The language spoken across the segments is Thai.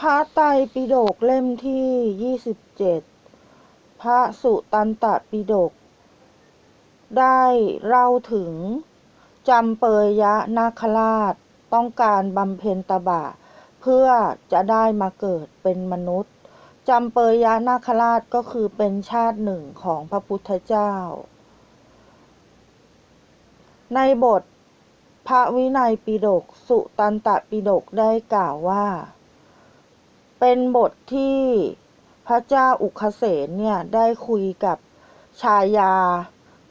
พระไตรปิฎกเล่มที่27พระสุตันตปิฎกได้เล่าถึงจำเปยยะนาคราชต้องการบำเพ็ญตบะ เพื่อจะได้มาเกิดเป็นมนุษย์จำเปยยะนาคราชก็คือเป็นชาติหนึ่งของพระพุทธเจ้า ในบทพระวินัยปิฎกสุตันตปิฎกได้กล่าวว่า เป็นบทที่พระเจ้าอุคเสนเนี่ยได้คุยกับชายา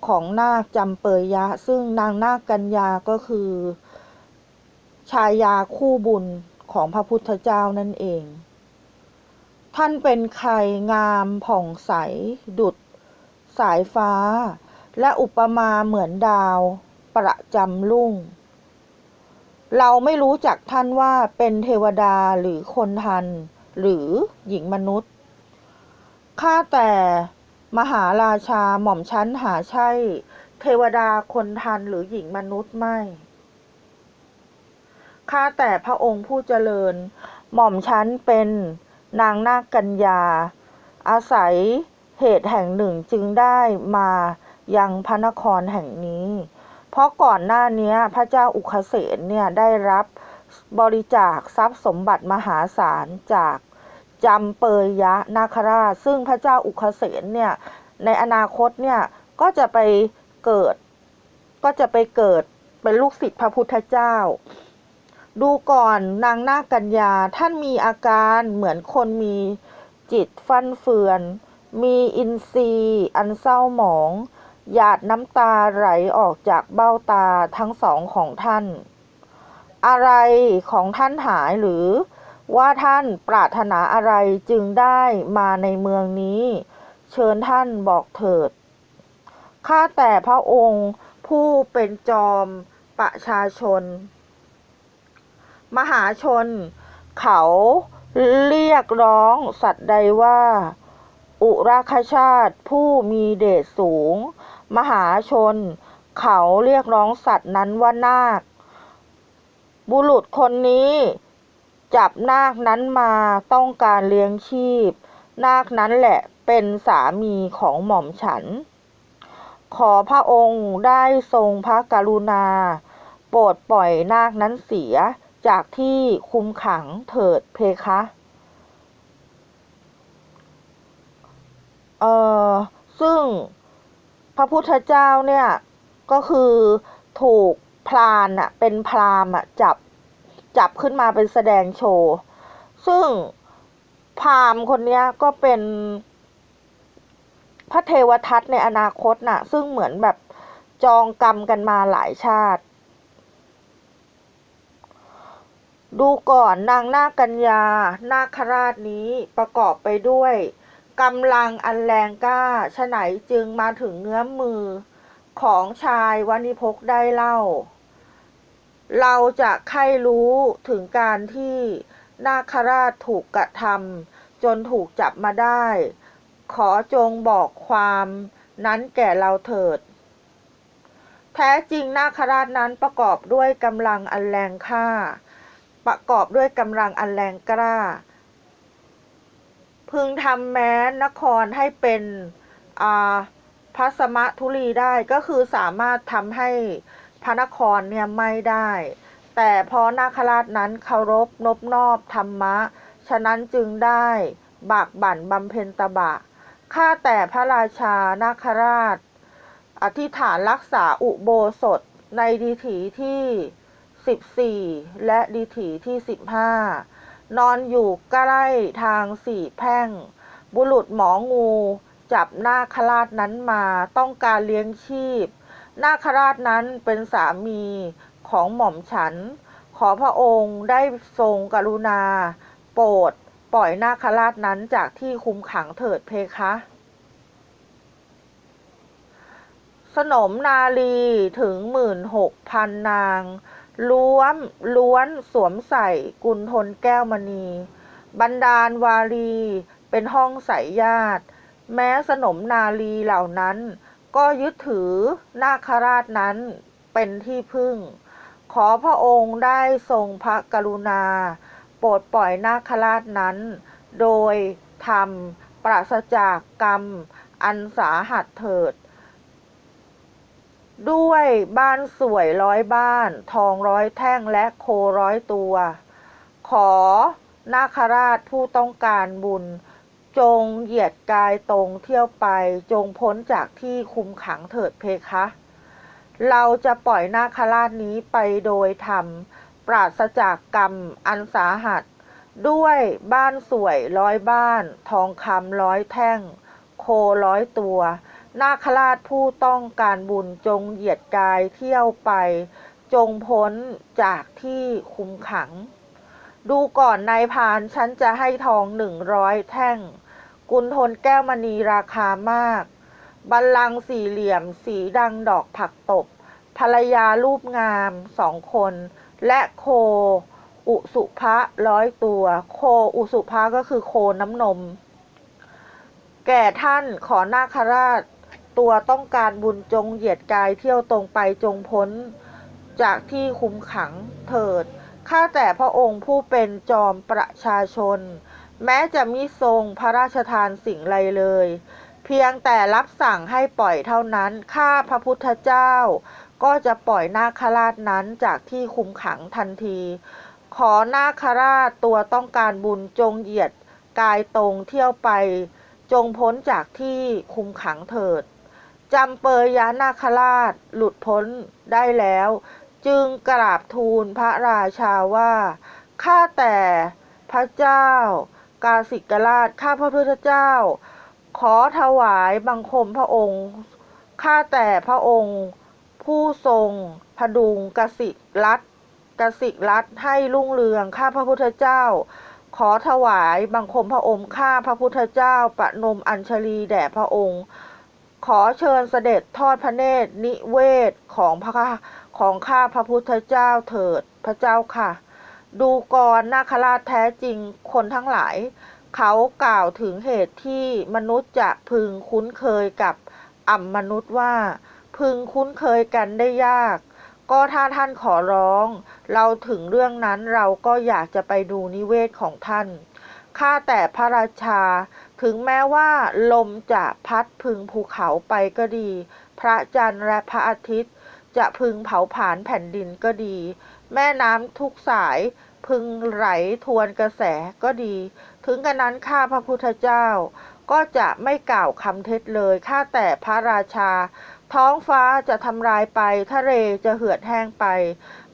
ของนาคจำเปยยะ ซึ่งนางนาคกัญญาก็คือ ชายาคู่บุญของพระพุทธเจ้านั่นเอง ท่านเป็นใครงามผ่องใส ดุดสายฟ้า และอุปมาเหมือนดาวประจำรุ่ง เราไม่รู้จักท่านว่าเป็นเทวดาหรือคนทัน หรือหญิงมนุษย์ ข้าแต่มหาราชาหม่อมชั้นหาใช่ เทวดาคนทันหรือหญิงมนุษย์ไม่ ข้าแต่พระองค์ผู้เจริญ หม่อมชั้นเป็นนางนาคกัญญา อาศัยเหตุแห่งหนึ่งจึงได้มายังพระนครแห่งนี้ เพราะก่อนหน้านี้พระเจ้าอุคเสนเนี่ยได้รับบริจาคทรัพย์สมบัติมหาศาลจาก จำเปยยะนาคราช ซึ่งพระเจ้าอุคเสนเนี่ยในอนาคตเนี่ยก็จะไปเกิด ก็จะไปเกิดเป็นลูกศิษย์พระพุทธเจ้า ดูก่อนนางนาคกัญญาท่านมีอาการเหมือนคนมีจิตฟั่นเฟือน มีอินทรีย์อันเศร้าหมอง หยาดน้ำตาไหลออกจากเบ้าตาทั้งสองของท่าน อะไรของท่านหายหรือ ว่าท่านปรารถนาอะไรจึงได้มาในเมืองนี้ เชิญท่านบอกเถิด ข้าแต่พระองค์ผู้เป็นจอมประชาชน มหาชน เขาเรียกร้องสัตว์ใดว่า อุราคชาติผู้มีเดชสูง มหาชน เขาเรียกร้องสัตว์นั้นว่านาค บุรุษคนนี้ จับนาคนั้นมาต้องการเลี้ยงชีพ นาคนั้นแหละเป็นสามีของหม่อมฉัน ขอพระองค์ได้ทรงพระกรุณา โปรดปล่อยนาคนั้นเสียจากที่คุมขังเถิดเพคะ เอ่อ ซึ่งพระพุทธเจ้าเนี่ย ก็คือถูกพรานอะเป็นพรามอะจับ จับขึ้นมาเป็นแสดงโชว์ ซึ่งพามคนนี้ก็เป็นพระเทวทัตในอนาคตน่ะ ซึ่งเหมือนแบบจองกรรมกันมาหลายชาติ ดูก่อนนางนาคกัญญา นาคราชนี้ประกอบไปด้วยกำลังอันแรงกล้าฉไหนจึงมาถึงเงื้อมมือของชายวานิพกได้เล่า เราจะใครรู้ถึงการที่นาคราชถูกกระทำจนถูกจับมาได้ ขอจงบอกความนั้นแก่เราเถิด แท้จริงนาคราชนั้นประกอบด้วยกำลังอันแรงค่า ประกอบด้วยกำลังอันแรงกล้า พึงทำแม้นครให้เป็นพระสมะทุลีได้ก็คือสามารถทำให้ ระนครเนี่ยไม่ได้ แต่เพราะนาคราชนั้นเคารพนบนอบธรรมะ ฉะนั้นจึงได้บากบั่นบำเพ็ญตบะ ข้าแต่พระราชานาคราช อธิษฐานรักษาอุโบสถในดีถีที่ 14 และดีถีที่ 15 นอนอยู่ใกล้ทางสี่แพร่ง บุรุษหมองู จับนาคราชนั้นมาต้องการเลี้ยงชีพ นาคราชนั้นเป็นสามีของหม่อมฉัน ขอพระองค์ได้ทรงกรุณา โปรดปล่อยนาคราชนั้นจากที่คุมขังเถิดเพคะ สนมนาลีถึงหมื่นหกพันนาง ล้วนล้วนสวมใส่กุลทนแก้วมณี บรรดาลวารีเป็นห้องใสญาติ แม้สนมนาลีเหล่านั้น ก็ยึดถือนาคราชนั้นเป็นที่พึ่ง ขอพระองค์ได้ทรงพระกรุณา โปรดปล่อยนาคราชนั้น โดยทำปราศจากกรรมอันสาหัสเถิด ด้วยบ้านสวยร้อยบ้าน ทองร้อยแท่งและโคร้อยตัว ขอนาคราชผู้ต้องการบุญ จงเหยียดกายตรงเที่ยวไปจงพ้นจากที่คุมขังเถิดเพคะ เราจะปล่อยนาคราชนี้ไปโดยธรรม ปราศจากกรรมอันสาหัส ด้วยบ้านสวยร้อยบ้าน ทองคำร้อยแท่ง โคร้อยตัว นาคราชผู้ต้องการบุญจงเหยียดกายเที่ยวไป จงพ้นจากที่คุมขังดูก่อนนายพรานฉันจะให้ทองหนึ่งร้อยแท่ง กุลทนแก้วมณีราคามาก บัลลังก์สี่เหลี่ยม สีดังดอกผักตบ ภรรยารูปงามสองคน และโค อุสุภะร้อยตัว โคอุสุภะก็คือโคน้ำนม แก่ท่านขอนาคราช ตัวต้องการบุญจงเหยียดกายเที่ยวตรงไปจงพ้น จากที่คุมขังเถิดข้าแต่พระองค์ผู้เป็นจอมประชาชน แม้จะมิทรงพระราชทานสิ่งใดเลย เพียงแต่รับสั่งให้ปล่อยเท่านั้น ข้าพระพุทธเจ้า ก็จะปล่อยนาคราชนั้นจากที่คุมขังทันที ขอนาคราชตัวต้องการบุญจงเหยียดกายตรงเที่ยวไป จงพ้นจากที่คุมขังเถิดจำเปยยะนาคราชหลุดพ้นได้แล้ว จึงกราบทูลพระราชาว่า ข้าแต่พระเจ้า กาสิกราช ข้าพระพุทธเจ้า ขอถวายบังคมพระองค์ ข้าแต่พระองค์ ผู้ทรงพดุงกสิรัตกสิรัตให้รุ่งเรือง ข้าพระพุทธเจ้า ขอถวายบังคมพระองค์ ข้าพระพุทธเจ้า ประนมอัญชลีแด่พระองค์ ขอเชิญเสด็จทอดพระเนตรนิเวศของพระของข้าพระพุทธเจ้าเถิดพระเจ้าค่ะ ดูกรนาคราชแท้จริงคนทั้งหลาย เขากล่าวถึงเหตุที่มนุษย์จะพึงคุ้นเคยกับอ่ำมนุษย์ว่า พึงคุ้นเคยกันได้ยาก ก็ถ้าท่านขอร้อง เราถึงเรื่องนั้นเราก็อยากจะไปดูนิเวศของท่านข้าแต่พระราชา ถึงแม้ว่าลมจะพัดพึงภูเขาไปก็ดี พระจันทร์และพระอาทิตย์ จะพึงเผาผลาญแผ่นดินก็ดี แม่น้ำทุกสาย พึงไหลทวนกระแสก็ดี ถึงกระนั้นข้าพระพุทธเจ้า ก็จะไม่กล่าวคำเท็จเลยข้าแต่พระราชา ท้องฟ้าจะทำลายไปทะเลจะเหือดแห้งไป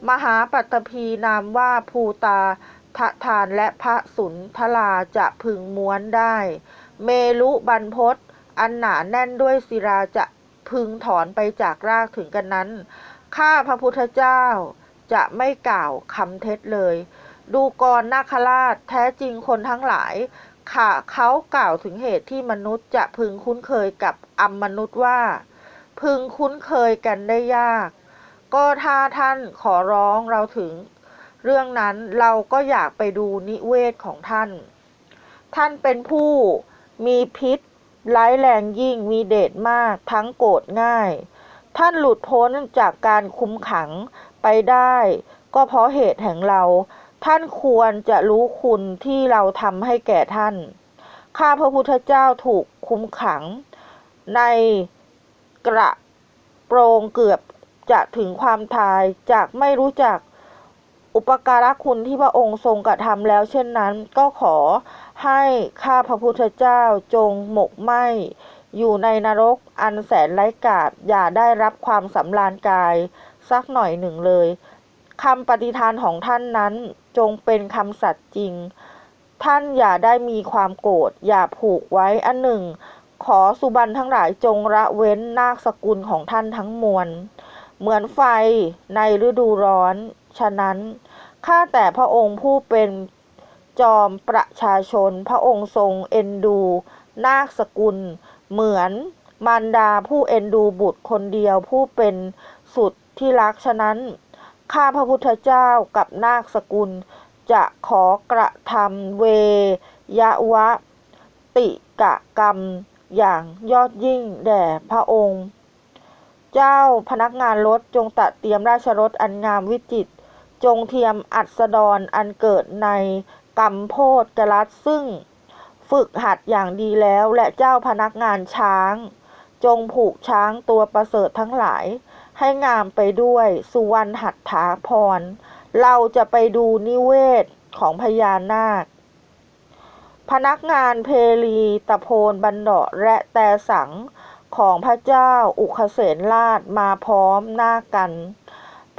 มหาปัตภีนามว่าภูตาทะทานและพระสุนทลาจะพึงม้วนได้ เมลุบรรพตอันหนาแน่นด้วยศิราจะพึงถอนไปจากรากถึงกันนั้น ข้าพระพุทธเจ้าจะไม่กล่าวคำเท็จเลย ดูกรนาคราชแท้จริงคนทั้งหลายค่ะเขากล่าวถึงเหตุที่มนุษย์จะพึงคุ้นเคยกับอมมนุษย์ว่า พึงคุ้นเคยกันได้ยาก ก็ถ้าท่านขอร้องเราถึง เรื่องนั้นเราก็อยากไปดูนิเวศของท่าน ท่านเป็นผู้มีพิษร้ายแรงยิ่งมีเดชมากทั้งโกรธง่าย ท่านหลุดพ้นจากการคุมขังไปได้ ก็เพราะเหตุแห่งเรา ท่านควรจะรู้คุณที่เราทำให้แก่ท่าน ข้าพระพุทธเจ้าถูกคุมขัง ในกระโปรงเกือบจะถึงความตายจากไม่รู้จักอุปการะคุณที่พระองค์ทรงกระทำแล้วเช่นนั้น ก็ขอให้ข้าพระพุทธเจ้าจงหมกไหมอยู่ในนรกอันแสนไร้กาศอย่าได้รับความสำราญกาย สักหน่อยหนึ่งเลย คำปฏิทานของท่านนั้นจงเป็นคำสัตย์จริง ท่านอย่าได้มีความโกรธอย่าผูกไว้อันหนึ่ง ขอสุบันทั้งหลายจงละเว้นนาคสกุลของท่านทั้งมวล เหมือนไฟในฤดูร้อน ฉะนั้นข้าแต่พระองค์ผู้เป็นจอมประชาชน พระองค์ทรงเอ็นดู นาคสกุล เหมือนมารดาผู้เอ็นดูบุตรคนเดียวผู้เป็นสุดที่รักฉะนั้น ข้าพระพุทธเจ้ากับนาคสกุล จะขอกระทำเวยะวะ ติกะกรรม อย่างยอดยิ่งแด่พระองค์ เจ้าพนักงานรถจงตัดเตรียมราชรถอันงามวิจิตรจงเทียมอัสดรอันเกิดในกัมโพธกรัฐซึ่ง ฝึกหัดอย่างดีแล้วและเจ้าพนักงานช้าง จงผูกช้างตัวประเสริฐทั้งหลาย ให้งามไปด้วย สุวรรณหัตถาพร เราจะไปดูนิเวศของพญานาค พนักงานเพลีตะโพนบันเดาะและแต่สังของพระเจ้าอุคเสนราชมาพร้อมหน้ากัน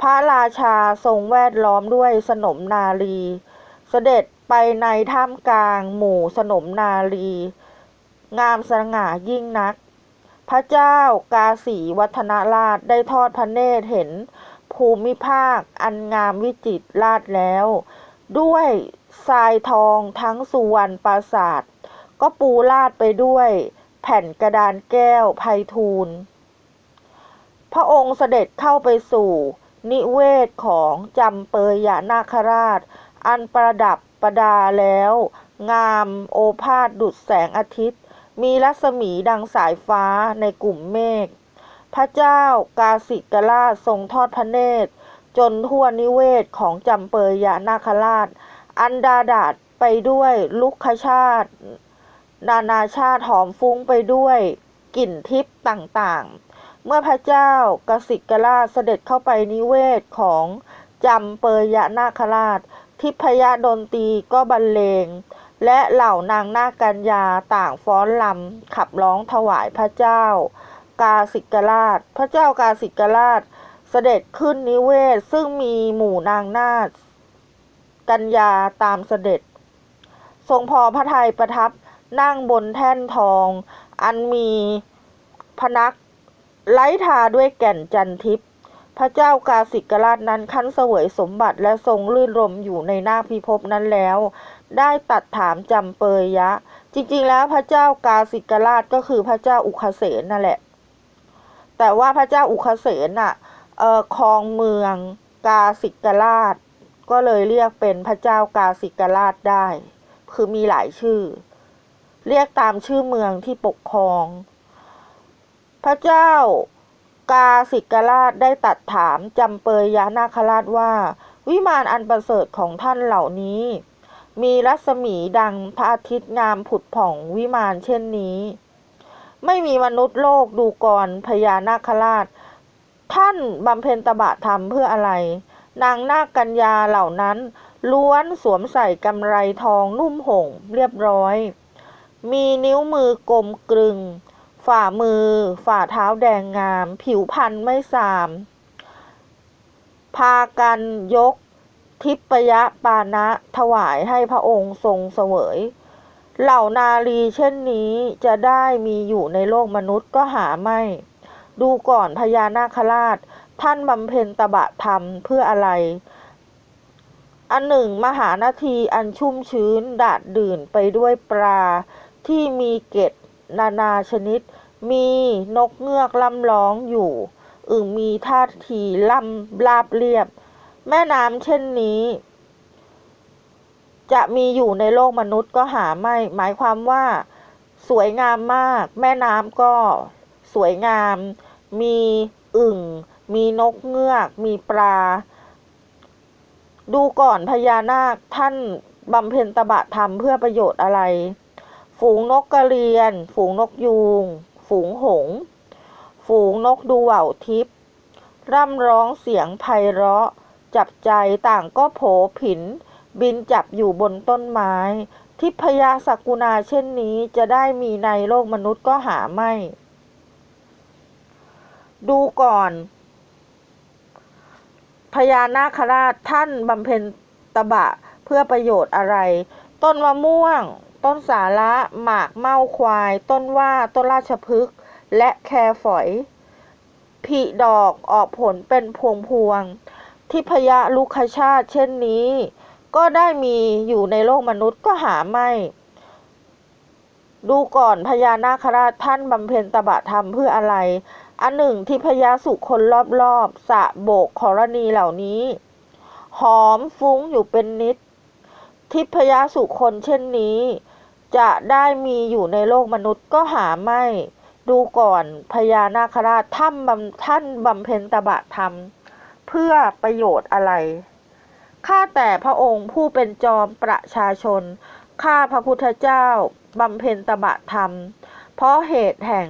พระราชาทรงแวดล้อมด้วยสนมนาลี เสด็จไปในท่ามกลางหมู่สนมนาลี งามสง่ายิ่งนัก พระเจ้ากาสีวัฒนราชได้ทอดพระเนตรเห็นภูมิภาคอันงามวิจิตรราชแล้ว ด้วยทรายทองทั้งสุวรรณปราสาท ก็ปูราดไปด้วยแผ่นกระดานแก้วไพฑูรย์พระองค์เสด็จเข้าไปสู่ นิเวศของจำเปยยานาคราช อันประดับประดาแล้ว งามโอภาสดุจแสงอาทิตย์ มีรัศมีดังสายฟ้าในกลุ่มเมฆ พระเจ้ากาสิกราชทรงทอดพระเนตร จนทั่วนิเวศของจำเปยยานาคราช อันดาดาดไปด้วยลุกขชาติ นานาชาติหอมฟุ้งไปด้วยกลิ่นทิพย์ต่างๆ เมื่อพระเจ้ากสิกราชเสด็จเข้าไปนิเวศของจำเปยยะนาคราช ทิพยดนตรีก็บรรเลง และเหล่านางนาคกัญญาต่างฟ้อนลำขับร้องถวายพระเจ้า กาสิกราช พระเจ้ากาสิกราชเสด็จขึ้นนิเวศซึ่งมีหมู่นางนาคกัญญาตามเสด็จ ทรงพอพระทัยประทับนั่งบนแท่นทอง อันมีพนักไล้ทาด้วยแก่นจันทิพย์พระเจ้ากาสิกราชนั้นขั้นเสวยสมบัติและทรงลื่นรมอยู่ในนาคพิภพนั้นแล้ว ได้ตัดถามจำเปยยะ จริงๆแล้วพระเจ้ากาสิกราชก็คือพระเจ้าอุคเสนนั่นแหละ แต่ว่าพระเจ้าอุคเสนน่ะเออครองเมืองกาสิกราช ก็เลยเรียกเป็นพระเจ้ากาสิกราชได้ คือมีหลายชื่อ เรียกตามชื่อเมืองที่ปกครอง พระเจ้ากาสิกราชได้ตัดถามจำเปยยะนาคราชว่า วิมานอันประเสริฐของท่านเหล่านี้ มีรัศมีดังพระอาทิตย์งามผุดผ่องวิมานเช่นนี้ ไม่มีมนุษย์โลกดูกรพญานาคราช ท่านบำเพ็ญตบะธรรมเพื่ออะไร นางนาคกัญญาเหล่านั้น ล้วนสวมใส่กำไรทองนุ่มห่งเรียบร้อย มีนิ้วมือกลมกลึง ฝ่ามือ ฝ่าเท้าแดงงาม ผิวพรรณไม่สาม พากันยก ทิพยปานะถวายให้พระองค์ทรงเสวย เหล่านารีเช่นนี้จะได้มีอยู่ในโลกมนุษย์ก็หาไม่ ดูก่อนพญานาคราช ท่านบำเพ็ญตบะธรรมเพื่ออะไร อันหนึ่งมหานาทีอันชุ่มชื้นดาดดื่นไปด้วยปลา ที่มีเกล็ดนานาชนิด มีนกเงือกล่ำร้องอยู่ อึ่งมีท่าทีล่ำลาบเรียบ แม่น้ำเช่นนี้ จะมีอยู่ในโลกมนุษย์ก็หาไม่ หมายความว่า สวยงามมาก แม่น้ำก็สวยงาม มีอึ่ง มีนกเงือก มีปลา ดูก่อนพญานาคท่านบำเพ็ญตบะธรรมเพื่อประโยชน์อะไร ฝูงนกกระเรียน ฝูงนกยูง ฝูงหงส์ฝูงนกดูเหว่าทิพย์ร่ำร้องเสียงไพเราะ จับใจต่างก็โผผิน บินจับอยู่บนต้นไม้ ทิพยสักุณาเช่นนี้จะได้มีในโลกมนุษย์ก็หาไม่ ดูก่อน พญานาคราชท่านบำเพ็ญตบะเพื่อประโยชน์อะไร ต้นมะม่วง ต้นสาระหมากเม่าควาย ต้นว่าต้นราชพฤกษ์และแครฝอยผลิดอกออกผลเป็นพวงพวง ทิพยลุคชาติเช่นนี้ ก็ได้มีอยู่ในโลกมนุษย์ก็หาไม่ ดูก่อนพญานาคราชท่านบำเพ็ญตบะธรรมเพื่ออะไร อันหนึ่งทิพยสุคนรอบๆสะโบกขรณีเหล่านี้ หอมฟุ้งอยู่เป็นนิด ทิพยสุคนเช่นนี้ จะได้มีอยู่ในโลกมนุษย์ก็หาไม่ดูก่อนพญานาคราชท่านบำท่านบำเพ็ญตบะธรรม พื่อประโยชน์อะไร ข้าแต่พระองค์ผู้เป็นจอมประชาชน ข้าพระพุทธเจ้าบำเพ็ญตบะธรรม เพราะเหตุแห่ง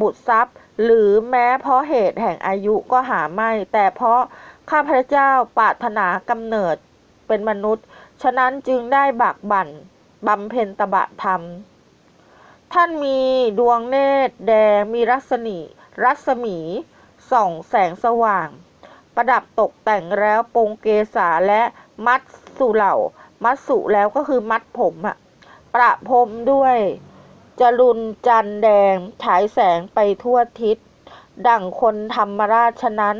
บุตรทรัพย์ หรือแม้เพราะเหตุแห่งอายุก็หาไม่ แต่เพราะข้าพระเจ้าปรารถนากำเนิดเป็นมนุษย์ ฉะนั้นจึงได้บักบั่นบำเพ็ญตบะธรรม ท่านมีดวงเนตรแดงมีรัศมี รัศมีส่องแสงสว่าง ประดับตกแต่งแล้วปรงเกษาและมัดสุเหล่า มัดสุแล้วก็คือมัดผมอะประพรมด้วย จรุนจันแดง ฉายแสงไปทั่วทิศ ดั่งคนธรรมราชฉะนั้น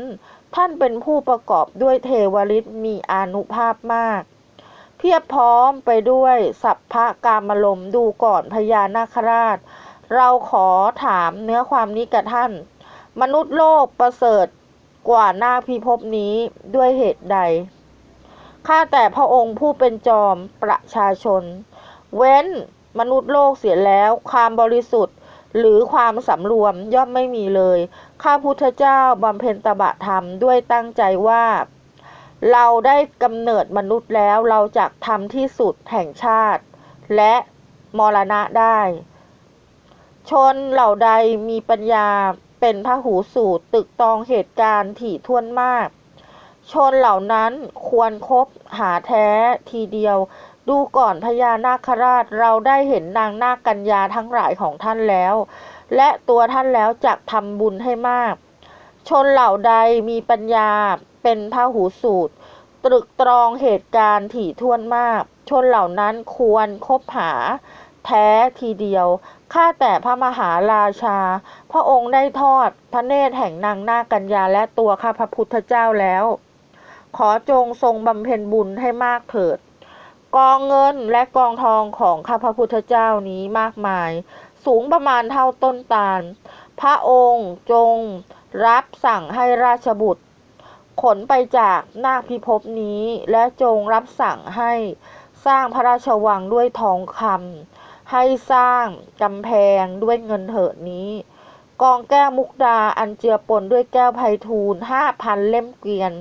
ท่านเป็นผู้ประกอบด้วยเทวฤทธิ์มีอนุภาพมาก เพียบพร้อมไปด้วยสัพพะกามลมดูก่อนพญานาคราช เราขอถามเนื้อความนี้กับท่าน มนุษย์โลกประเสริฐ กว่านาคพิภพนี้ด้วยเหตุใด ข้าแต่พระองค์ผู้เป็นจอมประชาชน เว้นมนุษย์โลกเสียแล้ว ความบริสุทธิ์ หรือความสำรวมย่อมไม่มีเลย ข้าพุทธเจ้าบำเพ็ญตบะธรรมด้วยตั้งใจว่า เราได้กำเนิดมนุษย์แล้วเราจะทำที่สุดแห่งชาติ และมรณะได้ ชนเหล่าใดมีปัญญา เป็นพหูสูตรตึกตองเหตุการณ์ถี่ถ้วนมาก ชนเหล่านั้นควรคบหาแท้ทีเดียว ดูก่อนพญานาคราชเราได้เห็นนางนาคกัญญาทั้งหลายของท่านแล้ว และตัวท่านแล้วจักทำบุญให้มาก ชนเหล่าใดมีปัญญาเป็นพระหูสูตรตรึกตรองเหตุการณ์ถี่ถ้วนมาก ชนเหล่านั้นควรคบหาแท้ทีเดียว ข้าแต่พระมหาราชา พระองค์ได้ทอดพระเนตรแห่งนางนาคกัญญาและตัวข้าพระพุทธเจ้าแล้ว ขอจงทรงบำเพ็ญบุญให้มากเถิด กองเงินและกองทองของข้าพระพุทธเจ้านี้มากมาย สูงประมาณเท่าต้นตาล พระองค์จงรับสั่งให้ราชบุตร ขนไปจากนาคพิภพนี้และจงรับสั่งให้สร้างพระราชวังด้วยทองคำ ให้สร้างกำแพงด้วยเงินเถิดนี้ กองแก้วมุกดาอันเจือปนด้วยแก้วไพฑูรย์ห้าพันเล่มเกวียน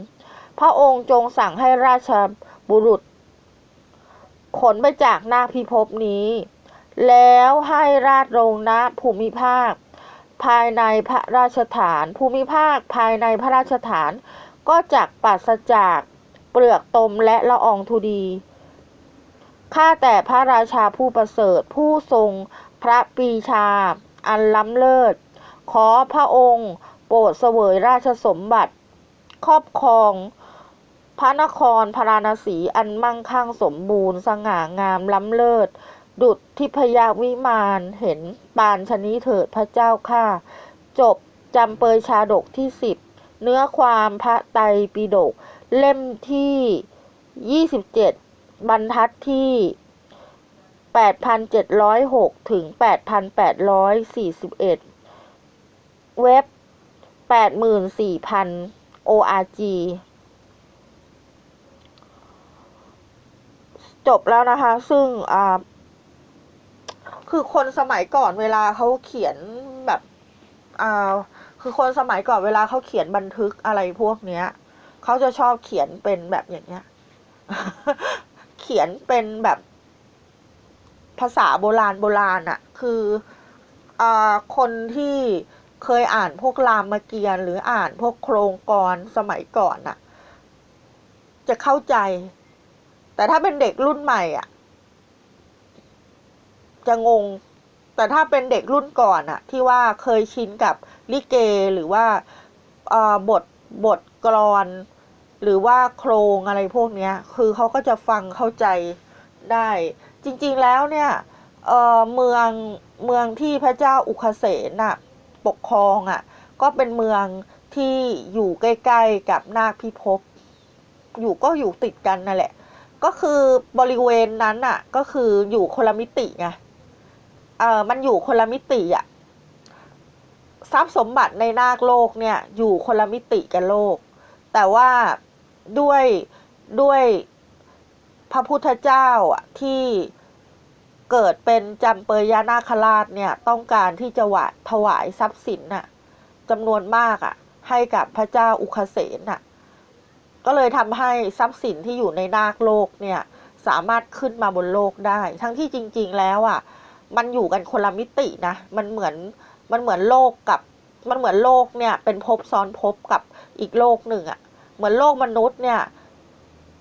พระองค์จงสั่งให้ราชบุรุษ ขนไปจากนาคพิภพนี้ แล้วให้ราชโรงณภูมิภาค ภายในพระราชฐาน ภูมิภาคภายในพระราชฐานก็จักปราศจากเปลือกตมและละอองธุดี ข้าแต่พระราชาผู้ประเสริฐผู้ทรงพระปรีชา อันล้ำเลิศ ขอพระองค์ โปรดเสวยราชสมบัติ ครอบครอง พระนครพาราณสีอันมั่งคั่งสมบูรณ์ สง่างามล้ำเลิศ ดุจทิพยวิมานเห็นปานชนี้เถิดพระเจ้าข้าจบจำเปยชาดกที่สิบเนื้อความพระไตรปิฎกเล่มที่ยี่สิบเจ็ด บรรทัดที่แปดพันเจ็ดร้อยหกถึงแปดพันแปดร้อยสี่สิบเอ็ดเว็บแปดหมื่นสี่พัน org จบแล้วนะคะ ซึ่งอ่าคือคนสมัยก่อนเวลาเขาเขียนแบบอ่าคือคนสมัยก่อนเวลาเขาเขียนบันทึกอะไรพวกเนี้ย เขาจะชอบเขียนเป็นแบบอย่างเนี้ย ขียนเป็นแบบภาษาโบราณโบราณอะคืออ่าคนที่เคยอ่านพวกรามเกียรติ์หรืออ่านพวกโครงกรสมัยก่อนน่ะจะเข้าใจ แต่ถ้าเป็นเด็กรุ่นใหม่อะจะงง แต่ถ้าเป็นเด็กรุ่นก่อนอะที่ว่าเคยชินกับลิเกหรือว่าบทบทกลอน หรือว่าโครงอะไรพวกเนี้ย คือเขาก็จะฟังเข้าใจได้ จริงๆแล้วเนี่ยเเมืองเมืองที่พระเจ้าอุคเสนน่ะปกครองอะ่ะก็เป็นเมืองที่อยู่ใกล้ๆกับนาคพิภพอยู่ก็อยู่ติดกันนั่นแหละ ก็คือบริเวณนั้นอะ ก็คืออยู่คนละมิติไงเออมันอยู่คนละมิติอะทรัพย์สมบัติในนาคโลกเนี่ยอยู่คนละมิติกับโลก แต่ว่า ด้วยด้วยพระพุทธเจ้าอะที่เกิดเป็นจำเปยยานาคราชเนี่ยต้องการที่จะวะถวายทรัพย์สินน่ะจำนวนมากอะให้กับพระเจ้าอุคเสนน่ะก็เลยทำให้ทรัพย์สินที่อยู่ในนาคโลกเนี่ยสามารถขึ้นมาบนโลกได้ ทั้งที่จริง ๆ แล้วอะมันอยู่กันคนละมิตินะมันเหมือนมันเหมือนโลกกับมันเหมือนโลกเนี่ยเป็นภพซ้อนภพกับอีกโลกหนึ่งอะ เหมือนโลกมนุษย์เนี่ย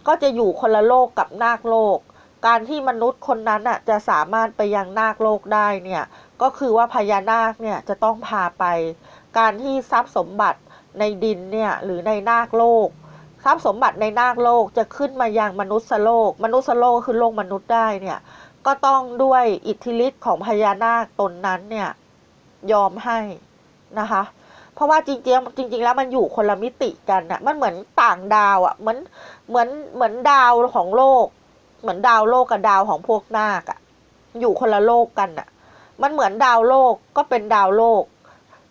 ก็จะอยู่คนละโลกกับนาคโลก การที่มนุษย์คนนั้นอะจะสามารถไปยังนาคโลกได้เนี่ย ก็คือว่าพญานาคเนี่ยจะต้องพาไป การที่ทรัพย์สมบัติในดินเนี่ยหรือในนาคโลกทรัพย์สมบัติในนาคโลกจะขึ้นมายังมนุษย์โลก มนุษย์โลกคือโลกมนุษย์ได้เนี่ย ก็ต้องด้วยอิทธิฤทธิ์ของพญานาคตนนั้นเนี่ยยอมให้นะคะ เพราะว่าจริงๆจริง ๆ แล้วมันอยู่คนละมิติกันอะมันเหมือนต่างดาวอะเหมือนเหมือนเหมือนดาวของโลก เหมือนดาวโลกกับดาวของพวกนาคอะอยู่คนละโลกกันอะมันเหมือนดาวโลกก็เป็นดาวโลก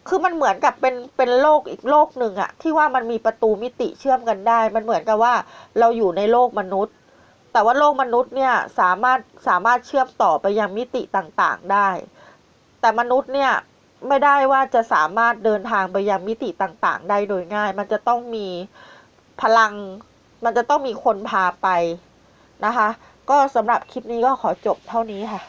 คือมันเหมือนกับเป็นเป็นโลกอีกโลกหนึ่งอะที่ว่ามันมีประตูมิติเชื่อมกันได้ มันเหมือนกับว่าเราอยู่ในโลกมนุษย์ แต่ว่าโลกมนุษย์เนี่ยสามารถสามารถเชื่อมต่อไปยังมิติต่างๆได้ แต่มนุษย์เนี่ย ไม่ได้ว่าจะสามารถเดินทางไปยังมิติต่างๆ ได้โดยง่าย มันจะต้องมีพลัง มันจะต้องมีคนพาไปนะคะ ก็สำหรับคลิปนี้ก็ขอจบเท่านี้ค่ะ